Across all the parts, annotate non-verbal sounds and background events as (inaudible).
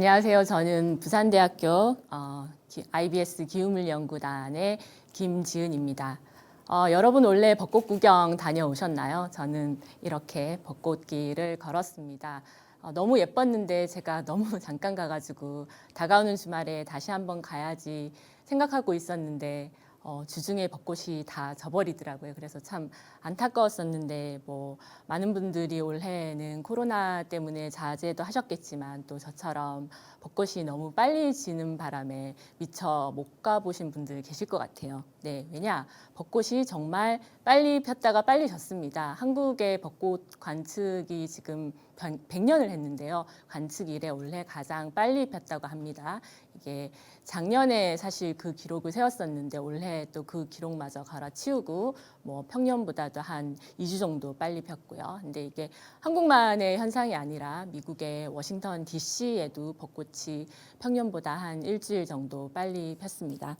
안녕하세요. 저는 부산대학교 어, 기- IBS 기후물연구단의 김지은입니다. 어, 여러분 원래 벚꽃 구경 다녀오셨나요? 저는 이렇게 벚꽃길을 걸었습니다. 어, 너무 예뻤는데 제가 (laughs) 너무 잠깐 가가지고 다가오는 주말에 다시 한번 가야지 생각하고 있었는데 어, 주중에 벚꽃이 다 져버리더라고요. 그래서 참 안타까웠었는데 뭐 많은 분들이 올해는 코로나 때문에 자제도 하셨겠지만 또 저처럼 벚꽃이 너무 빨리 지는 바람에 미처 못 가보신 분들 계실 것 같아요. 네, 왜냐 벚꽃이 정말 빨리 폈다가 빨리 졌습니다. 한국의 벚꽃 관측이 지금 100년을 했는데요. 관측 이래 올해 가장 빨리 폈다고 합니다. 이게 작년에 사실 그 기록을 세웠었는데 올해 또 그 기록마저 갈아치우고 뭐 평년보다도 한 2주 정도 빨리 폈고요. 근데 이게 한국만의 현상이 아니라 미국의 워싱턴 DC에도 벚꽃이 평년보다 한 일주일 정도 빨리 폈습니다.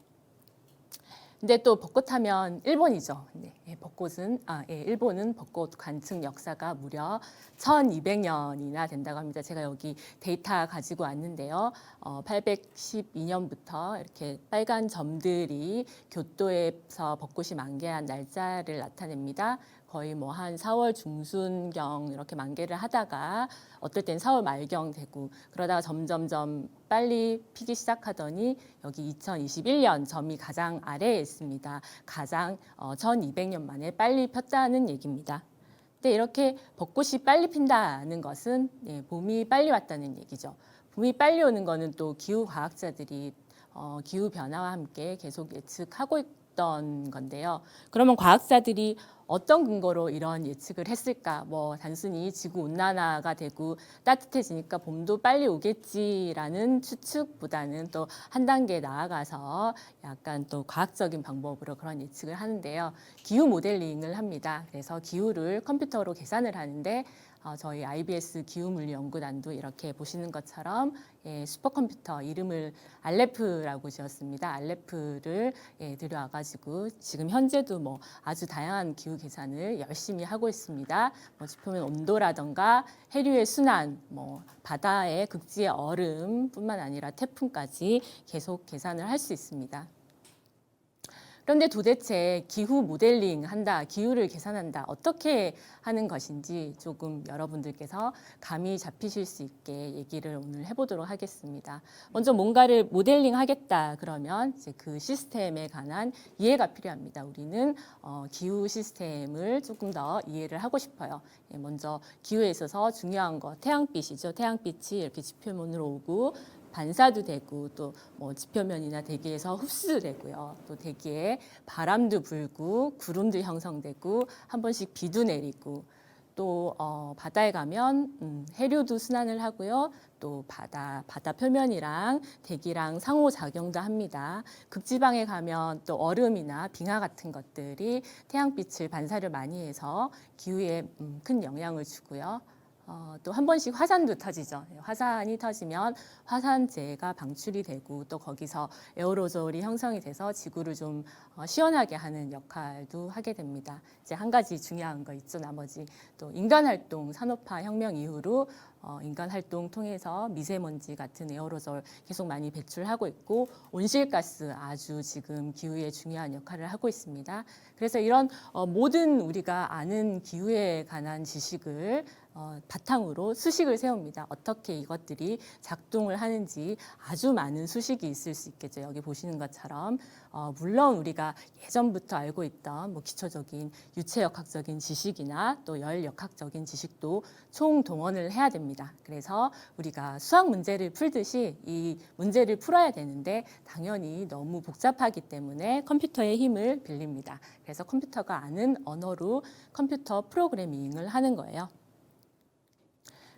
근데 또 벚꽃하면 일본이죠. 네, 예, 벚꽃은 아, 예, 일본은 벚꽃 관측 역사가 무려 1,200년이나 된다고 합니다. 제가 여기 데이터 가지고 왔는데요. 어, 812년부터 이렇게 빨간 점들이 교토에서 벚꽃이 만개한 날짜를 나타냅니다. 거의 뭐 한 4월 중순경 이렇게 만개를 하다가 어떨 땐 4월 말경 되고 그러다가 점점점 빨리 피기 시작하더니 여기 2021년 점이 가장 아래에 있습니다. 가장 어, 1200년 만에 빨리 폈다는 얘기입니다. 근데 이렇게 벚꽃이 빨리 핀다는 것은 예, 봄이 빨리 왔다는 얘기죠. 봄이 빨리 오는 거는 또 기후 과학자들이 어, 기후 변화와 함께 계속 예측하고 있 던 건데요. 그러면 과학자들이 어떤 근거로 이런 예측을 했을까? 뭐 단순히 지구 온난화가 되고 따뜻해지니까 봄도 빨리 오겠지라는 추측보다는 또 한 단계 나아가서 약간 또 과학적인 방법으로 그런 예측을 하는데요. 기후 모델링을 합니다. 그래서 기후를 컴퓨터로 계산을 하는데 어, 저희 IBS 기후물리연구단도 이렇게 보시는 것처럼 예, 슈퍼컴퓨터 이름을 알레프라고 지었습니다. 알레프를 예, 들여와가지고 지금 현재도 뭐 아주 다양한 기후 계산을 열심히 하고 있습니다. 뭐 지표면 온도라던가 해류의 순환, 뭐 바다의 극지의 얼음뿐만 아니라 태풍까지 계속 계산을 할 수 있습니다. 그런데 도대체 기후 모델링 한다, 기후를 계산한다, 어떻게 하는 것인지 조금 여러분들께서 감이 잡히실 수 있게 얘기를 오늘 해보도록 하겠습니다. 먼저 뭔가를 모델링 하겠다 그러면 이제 그 시스템에 관한 이해가 필요합니다. 우리는 어, 기후 시스템을 조금 더 이해를 하고 싶어요. 예, 먼저 기후에 있어서 중요한 거 태양빛이죠. 태양빛이 이렇게 지표면으로 오고 반사도 되고 또 뭐 지표면이나 대기에서 흡수도 되고요. 또 대기에 바람도 불고 구름도 형성되고 한 번씩 비도 내리고 또 어, 바다에 가면 음, 해류도 순환을 하고요. 또 바다 바다 표면이랑 대기랑 상호 작용도 합니다. 극지방에 가면 또 얼음이나 빙하 같은 것들이 태양빛을 반사를 많이 해서 기후에 음, 큰 영향을 주고요. 어, 또 한 번씩 화산도 터지죠. 네, 화산이 터지면 화산재가 방출이 되고 또 거기서 에어로졸이 형성이 돼서 지구를 좀 어, 시원하게 하는 역할도 하게 됩니다. 이제 한 가지 중요한 거 있죠. 나머지 또 인간 활동, 산업화 혁명 이후로 어, 인간 활동 통해서 미세먼지 같은 에어로졸 계속 많이 배출하고 있고 온실가스 아주 지금 기후에 중요한 역할을 하고 있습니다. 그래서 이런 어, 모든 우리가 아는 기후에 관한 지식을 어, 바탕으로 수식을 세웁니다. 어떻게 이것들이 작동을 하는지 아주 많은 수식이 있을 수 있겠죠. 여기 보시는 것처럼 어, 물론 우리가 예전부터 알고 있던 뭐 기초적인 유체역학적인 지식이나 또 열역학적인 지식도 총동원을 해야 됩니다. 그래서 우리가 수학 문제를 풀듯이 이 문제를 풀어야 되는데 당연히 너무 복잡하기 때문에 컴퓨터의 힘을 빌립니다. 그래서 컴퓨터가 아는 언어로 컴퓨터 프로그래밍을 하는 거예요.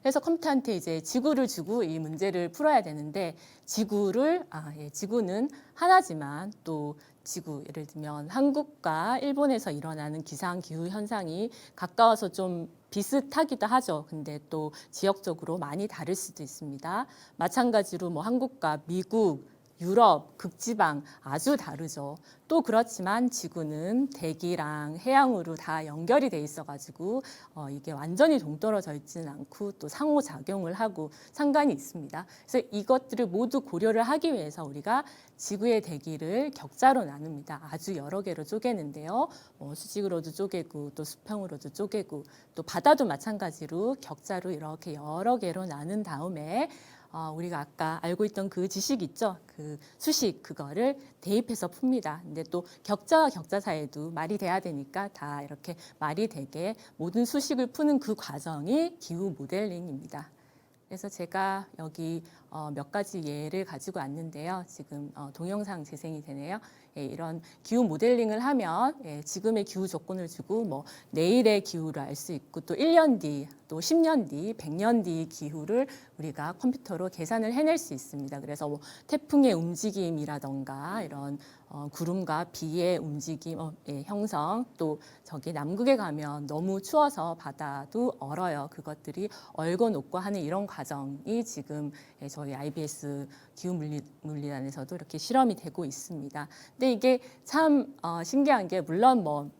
그래서 컴퓨터한테 이제 지구를 주고 이 문제를 풀어야 되는데 지구를 아, 예, 지구는 하나지만 또 지구 예를 들면 한국과 일본에서 일어나는 기상 기후 현상이 가까워서 좀 비슷하기도 하죠. 근데 또 지역적으로 많이 다를 수도 있습니다. 마찬가지로 뭐 한국과 미국 유럽, 극지방 아주 다르죠. 또 그렇지만 지구는 대기랑 해양으로 다 연결이 돼 있어가지고 어, 이게 완전히 동떨어져 있지는 않고 또 상호작용을 하고 상관이 있습니다. 그래서 이것들을 모두 고려를 하기 위해서 우리가 지구의 대기를 격자로 나눕니다. 아주 여러 개로 쪼개는데요. 뭐 수직으로도 쪼개고 또 수평으로도 쪼개고 또 바다도 마찬가지로 격자로 이렇게 여러 개로 나눈 다음에 어, 우리가 아까 알고 있던 그 지식 있죠? 그 수식 그거를 대입해서 풉니다. 근데 또 격자와 격자 사이에도 말이 돼야 되니까 다 이렇게 말이 되게 모든 수식을 푸는 그 과정이 기후 모델링입니다. 그래서 제가 여기 어, 몇 가지 예를 가지고 왔는데요. 지금 어, 동영상 재생이 되네요. 예, 이런 기후 모델링을 하면 예, 지금의 기후 조건을 주고 뭐 내일의 기후를 알 수 있고 또 1년 뒤, 또 10년 뒤, 100년 뒤 기후를 우리가 컴퓨터로 계산을 해낼 수 있습니다. 그래서 뭐 태풍의 움직임이라던가 이런 어, 구름과 비의 움직임, 어, 예, 형성, 또 저기 남극에 가면 너무 추워서 바다도 얼어요. 그것들이 얼고 녹고 하는 이런 과정이 지금 예, 저희 IBS 기후 물리단에서도 이렇게 실험이 되고 있습니다. 근데 이게 참 어, 신기한 게 물론 뭐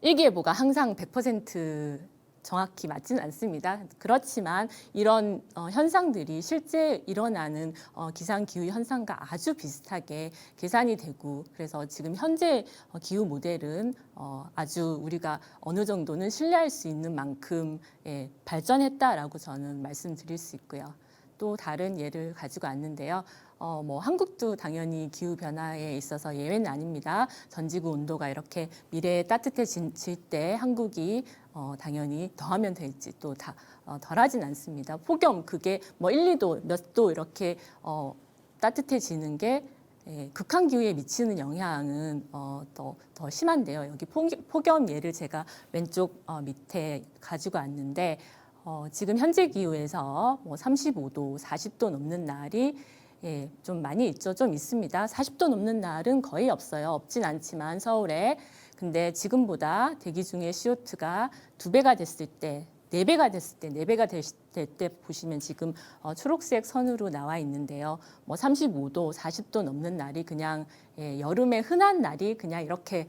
일기예보가 항상 100% 정확히 맞지는 않습니다. 그렇지만 이런 어, 현상들이 실제 일어나는 어, 기상 기후 현상과 아주 비슷하게 계산이 되고 그래서 지금 현재 어, 기후 모델은 어, 아주 우리가 어느 정도는 신뢰할 수 있는 만큼 예, 발전했다라고 저는 말씀드릴 수 있고요. 또 다른 예를 가지고 왔는데요. 어, 뭐 한국도 당연히 기후 변화에 있어서 예외는 아닙니다. 전 지구 온도가 이렇게 미래에 따뜻해질 때 한국이 어, 당연히 더하면 될지 또다 어, 덜하진 않습니다. 폭염 그게 뭐 1, 2도 몇 도 이렇게 어, 따뜻해지는 게 예, 극한 기후에 미치는 영향은 어, 더, 더 심한데요. 여기 폭- 폭염 예를 제가 왼쪽 어, 밑에 가지고 왔는데 어, 지금 현재 기후에서 뭐 35도, 40도 넘는 날이 예, 좀 많이 있죠. 좀 있습니다. 40도 넘는 날은 거의 없어요. 없진 않지만 서울에. 근데 지금보다 대기 중에 CO2가 두 배가 됐을 때, 네 배가 됐을 때, 네 배가 될 때 보시면 지금 어, 초록색 선으로 나와 있는데요. 뭐 35도, 40도 넘는 날이 그냥 예, 여름의 흔한 날이 그냥 이렇게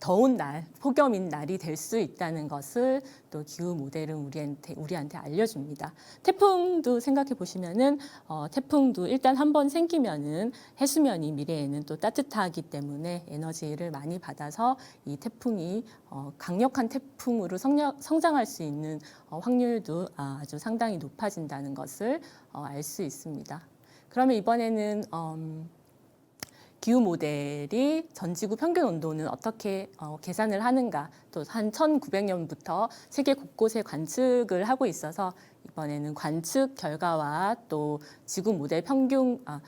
더운 날, 폭염인 날이 될 수 있다는 것을 또 기후 모델은 우리한테 우리한테 알려줍니다. 태풍도 생각해 보시면은 어, 태풍도 일단 한 번 생기면은 해수면이 미래에는 또 따뜻하기 때문에 에너지를 많이 받아서 이 태풍이 어, 강력한 태풍으로 성장, 성장할 수 있는 어, 확률도 아주 상당히 높아진다는 것을 어, 알 수 있습니다. 그러면 이번에는 음, 기후 모델이 전 지구 평균 온도는 어떻게 어, 계산을 하는가 또 한 1900년부터 세계 곳곳에 관측을 하고 있어서 이번에는 관측 결과와 또 지구 모델 평균 아,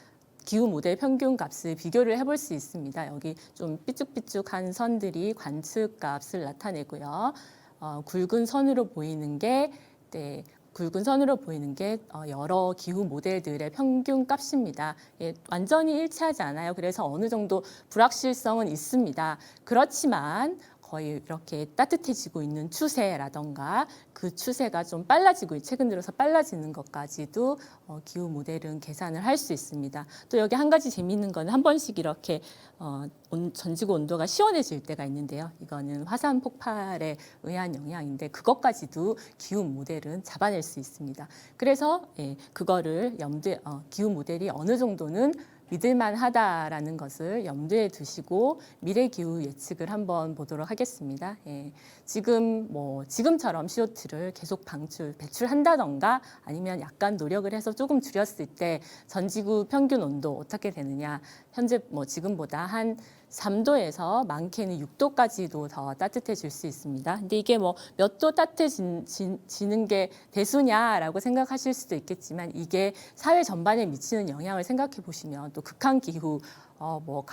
기후 모델 평균 값을 비교를 해볼 수 있습니다. 여기 좀 삐쭉삐쭉한 선들이 관측 값을 나타내고요. 어, 굵은 선으로 보이는 게 네, 굵은 선으로 보이는 게 어, 여러 기후 모델들의 평균 값입니다. 예, 완전히 일치하지 않아요. 그래서 어느 정도 불확실성은 있습니다. 그렇지만 거의 이렇게 따뜻해지고 있는 추세라던가 그 추세가 좀 빨라지고 최근 들어서 빨라지는 것까지도 어, 기후 모델은 계산을 할 수 있습니다. 또 여기 한 가지 재미있는 거는 한 번씩 이렇게 어, 온- 전지구 온도가 시원해질 때가 있는데요. 이거는 화산 폭발에 의한 영향인데 그것까지도 기후 모델은 잡아낼 수 있습니다. 그래서 예, 그거를 염두에 어, 기후 모델이 어느 정도는 믿을만하다라는 것을 염두에 두시고 미래 기후 예측을 한번 보도록 하겠습니다. 예, 지금 뭐 지금처럼 CO2를 계속 방출 배출한다던가 아니면 약간 노력을 해서 조금 줄였을 때 전지구 평균 온도 어떻게 되느냐 현재 뭐 지금보다 한 3도에서 많게는 6도까지도 더 따뜻해질 수 있습니다. 근데 이게 뭐 몇 도 따뜻해지는 게 대수냐라고 생각하실 수도 있겠지만 이게 사회 전반에 미치는 영향을 생각해 보시면 또 극한 기후 어 뭐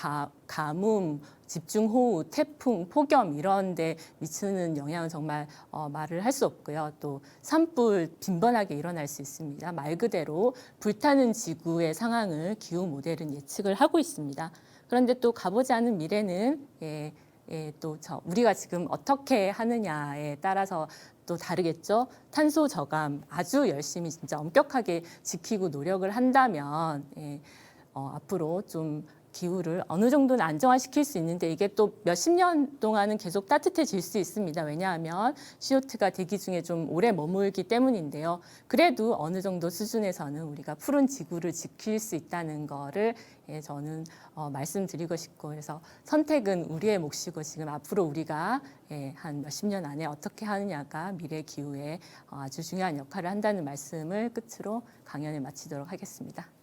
가뭄, 집중호우, 태풍, 폭염 이런 데 미치는 영향은 정말 어, 말을 할 수 없고요. 또 산불 빈번하게 일어날 수 있습니다. 말 그대로 불타는 지구의 상황을 기후 모델은 예측을 하고 있습니다. 그런데 또 가보지 않은 미래는 예, 예, 또 저, 우리가 지금 어떻게 하느냐에 따라서 또 다르겠죠. 탄소 저감 아주 열심히 진짜 엄격하게 지키고 노력을 한다면 예, 어, 앞으로 좀 기후를 어느 정도는 안정화시킬 수 있는데 이게 또 몇십 년 동안은 계속 따뜻해질 수 있습니다. 왜냐하면 CO2가 대기 중에 좀 오래 머물기 때문인데요. 그래도 어느 정도 수준에서는 우리가 푸른 지구를 지킬 수 있다는 거를 예, 저는 어, 말씀드리고 싶고 그래서 선택은 우리의 몫이고 지금 앞으로 우리가 예, 한 몇십 년 안에 어떻게 하느냐가 미래 기후에 어, 아주 중요한 역할을 한다는 말씀을 끝으로 강연을 마치도록 하겠습니다.